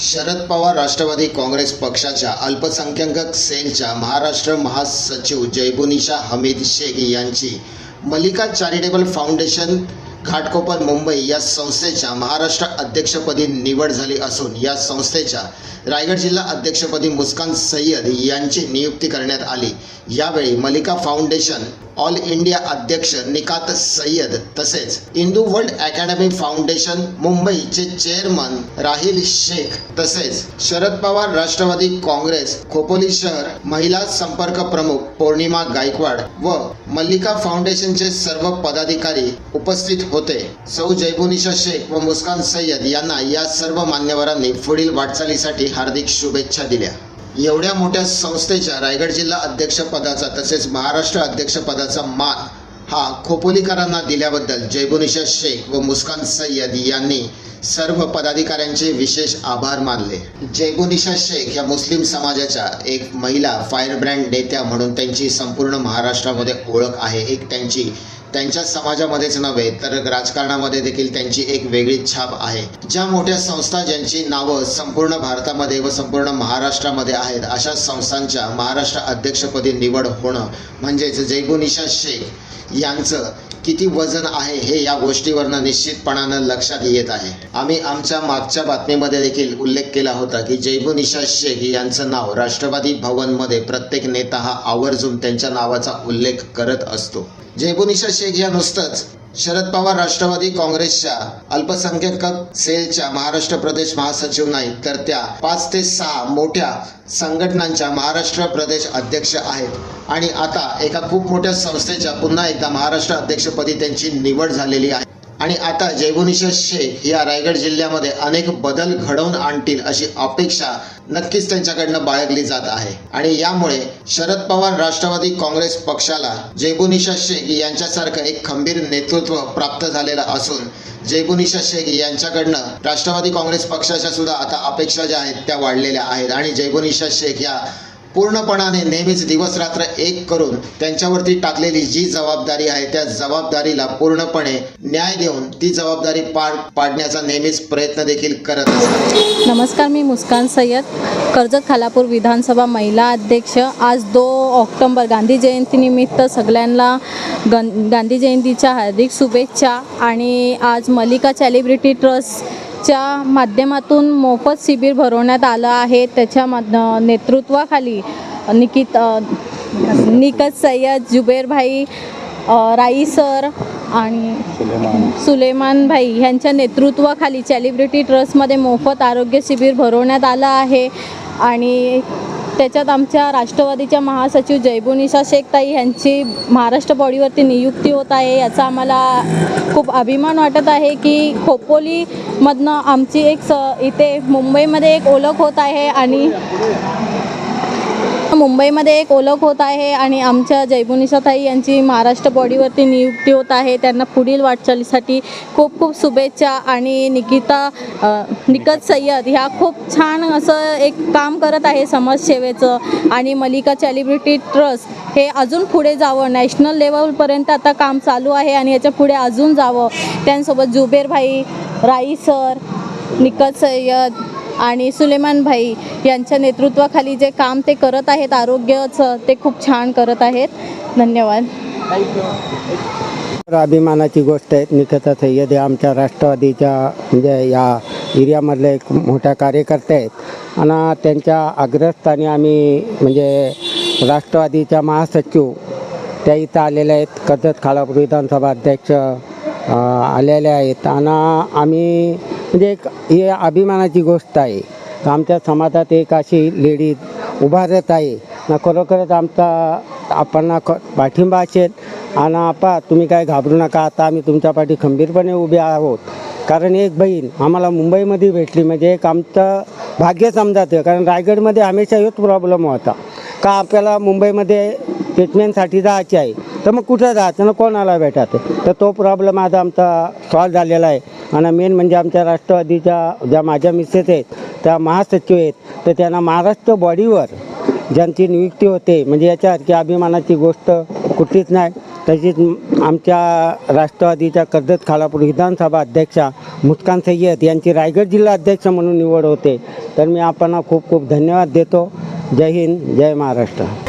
शरद पवार राष्ट्रवादी काँग्रेस पक्षाच्या अल्पसंख्याक सेलच्या महाराष्ट्र महासचिव जयबुनिशा हमीद शेख यांची मल्लिका चॅरिटेबल फाउंडेशन घाटकोपर मुंबई या संस्थेच्या महाराष्ट्र अध्यक्षपदी निवड झाली असून या संस्थेच्या रायगड जिल्हा अध्यक्षपदी मुस्कान सय्यद यांची नियुक्ती करण्यात आली. यावेळी मलिका फाउंडेशन ऑल इंडिया अध्यक्ष निकात सय्यद तसेच इंदू वर्ल्ड अकॅडमी फाउंडेशन मुंबईचे चेअरमन राहिल शेख तसेच शरद पवार राष्ट्रवादी काँग्रेस खोपोली शहर महिला संपर्क प्रमुख पौर्णिमा गायकवाड व मल्लिका फाउंडेशनचे सर्व पदाधिकारी उपस्थित होते. सौ जयबुनिशा शेख व मुस्कान सय्यद यांना या सर्व मान्यवरांनी पुढील वाटचालीसाठी हार्दिक शुभेच्छा दिल्या. एवढ्या मोठ्या संस्थेच्या रायगड जिल्हा अध्यक्षपदाचा तसेच महाराष्ट्र अध्यक्षपदाचा मान हा खोपोलीकरांना दिल्याबद्दल जयबुनिशा शेख व मुस्कान सय्यद यांनी सर्व पदाधिकाऱ्यांचे विशेष आभार मानले. जयबुनिशा शेख या मुस्लिम समाजाच्या एक महिला फायरब्रँड नेत्या म्हणून त्यांची संपूर्ण महाराष्ट्रामध्ये ओळख आहे. एक त्यांची त्यांच्या समाजामध्येच नव्हे तर राजकारणामध्ये देखील त्यांची एक वेगळी छाप आहे. ज्या मोठ्या संस्था ज्यांची नावं संपूर्ण भारतामध्ये व संपूर्ण महाराष्ट्रामध्ये आहेत अशा संस्थांच्या महाराष्ट्र अध्यक्षपदी निवड होणं म्हणजेच जैगुनिशा शेख यांचं किती वजन आहे हे या गोष्टीवरनं निश्चितपणानं लक्षात येत आहे. आम्ही आमच्या मागच्या बातमीमध्ये देखील उल्लेख केला होता की जयबुनिशा शेख यांचं नाव राष्ट्रवादी भवनमध्ये प्रत्येक नेता हा आवर्जून त्यांच्या नावाचा उल्लेख करत असतो. जयबुनिशा शेख या नुसतंच शरद पवार राष्ट्रवादी काँग्रेसच्या अल्पसंख्याक सेलच्या महाराष्ट्र प्रदेश महासचिव नाही तर त्या पाच ते सहा मोठ्या संघटनांच्या महाराष्ट्र प्रदेश अध्यक्ष आहेत. आणि आता एका खूप मोठ्या संस्थेच्या पुन्हा एकदा महाराष्ट्र अध्यक्षपदी त्यांची निवड झालेली आहे. आणि आता जयबुनिशा शेख या रायगड जिल्ह्यामध्ये अनेक बदल घडवून आणतील अशी अपेक्षा नक्कीच त्यांच्याकडनं बाळगली जात आहे. आणि यामुळे शरद पवार राष्ट्रवादी काँग्रेस पक्षाला जैबुनिशा शेख यांच्यासारखं एक खंबीर नेतृत्व प्राप्त झालेलं असून जैबुनिशा शेख यांच्याकडनं राष्ट्रवादी काँग्रेस पक्षाच्या सुद्धा आता अपेक्षा ज्या आहेत त्या वाढलेल्या आहेत. आणि जैबुनिशा शेख या पूर्णपणाने नेहमीच दिवस रात्र एक करून त्यांच्यावरती टाकलेली जी जबाबदारी आहे त्या जबाबदारीला पूर्णपणे न्याय देऊन ती जबाबदारी पार पाडण्याचा नेहमीच प्रयत्न देखील करत असतात. नमस्कार मी मुस्कान सय्यद कर्जत खालापूर विधानसभा महिला अध्यक्ष. आज दो ऑक्टोंबर गांधी जयंतीनिमित्त सगळ्यांना गं गांधी जयंतीच्या हार्दिक शुभेच्छा आणि आज मलिका सेलिब्रिटी ट्रस्टच्या माध्यमातून मोफत शिबिर भरवण्यात आलं आहे. त्याच्या माध नेतृत्वाखाली निकित निकत सय्यद जुबेरभाई राई सर आणि सुलेमान. भाई यांच्या नेतृत्वाखाली सेलिब्रिटी ट्रस्टमध्ये मोफत आरोग्य शिबिर भरवण्यात आलं आहे. आणि त्याच्यात आमच्या राष्ट्रवादीच्या महासचिव जयबुनिशा शेखताई यांची महाराष्ट्र बॉडीवरती नियुक्ती होत आहे याचा आम्हाला खूप अभिमान वाटत आहे की खोपोलीमधनं आमची एक स इथे मुंबईमध्ये एक ओळख होत आहे आणि मुंबईमध्ये एक ओळख होत आहे आणि आमच्या जयबुनिशाताई यांची महाराष्ट्र बॉडीवरती नियुक्ती होत आहे. त्यांना पुढील वाटचालीसाठी खूप खूप शुभेच्छा आणि निकिता निकत सय्यद ह्या खूप छान असं एक काम करत आहे समाजसेवेचं आणि मलिका सेलिब्रिटी ट्रस्ट हे अजून पुढे जावं. नॅशनल लेवलपर्यंत आता काम चालू आहे आणि याच्यापुढे अजून जावं. त्यांसोबत जुबेर भाई राई सर निकत सय्यद आणि सुलेमान भाई यांच्या नेतृत्वाखाली जे काम ते करत आहेत आरोग्याचं ते खूप छान करत आहेत. धन्यवाद. अभिमानाची गोष्ट आहे निकता सय्यद हे आमच्या राष्ट्रवादीच्या म्हणजे या एरियामधले एक मोठ्या कार्यकर्ते आहेत आणि त्यांच्या अग्रस्थानी आम्ही म्हणजे राष्ट्रवादीच्या महासचिव त्या इथं आलेल्या आहेत. कर्जत खालापूर विधानसभा अध्यक्ष आलेले आहेत. आणि आम्ही म्हणजे एक ही अभिमानाची गोष्ट आहे. आमच्या समाजात एक अशी लेडीज उभारत आहे. ना खरोखरच आमचा आपण पाठिंबा असेल. आणि आपा तुम्ही काय घाबरू नका. आता आम्ही तुमच्या पाठी खंबीरपणे उभे आहोत. कारण एक बहीण आम्हाला मुंबईमध्ये भेटली. म्हणजे एक आमचं भाग्य समजायचं कारण रायगडमध्ये हमेशा हेच प्रॉब्लेम होता. का आपल्याला मुंबईमध्ये ट्रीटमेंटसाठी जायचे आहे. तर मग कुठं जायचं? ना कोणाला भेटायचं? तर तो प्रॉब्लेम आज आमचा सॉल्व झालेला आहे. आणि मेन म्हणजे आमच्या राष्ट्रवादीच्या ज्या माझ्या मिसेस आहेत त्या महासचिव आहेत तर त्यांना महाराष्ट्र बॉडीवर ज्यांची नियुक्ती होते म्हणजे याच्यासारखी अभिमानाची गोष्ट कुठलीच नाही. तशीच आमच्या राष्ट्रवादीच्या कर्जत खालापूर विधानसभा अध्यक्षा मुस्कान सय्यद यांची रायगड जिल्हा अध्यक्ष म्हणून निवड होते. तर मी आपण खूप खूप धन्यवाद देतो. जय हिंद जय महाराष्ट्र.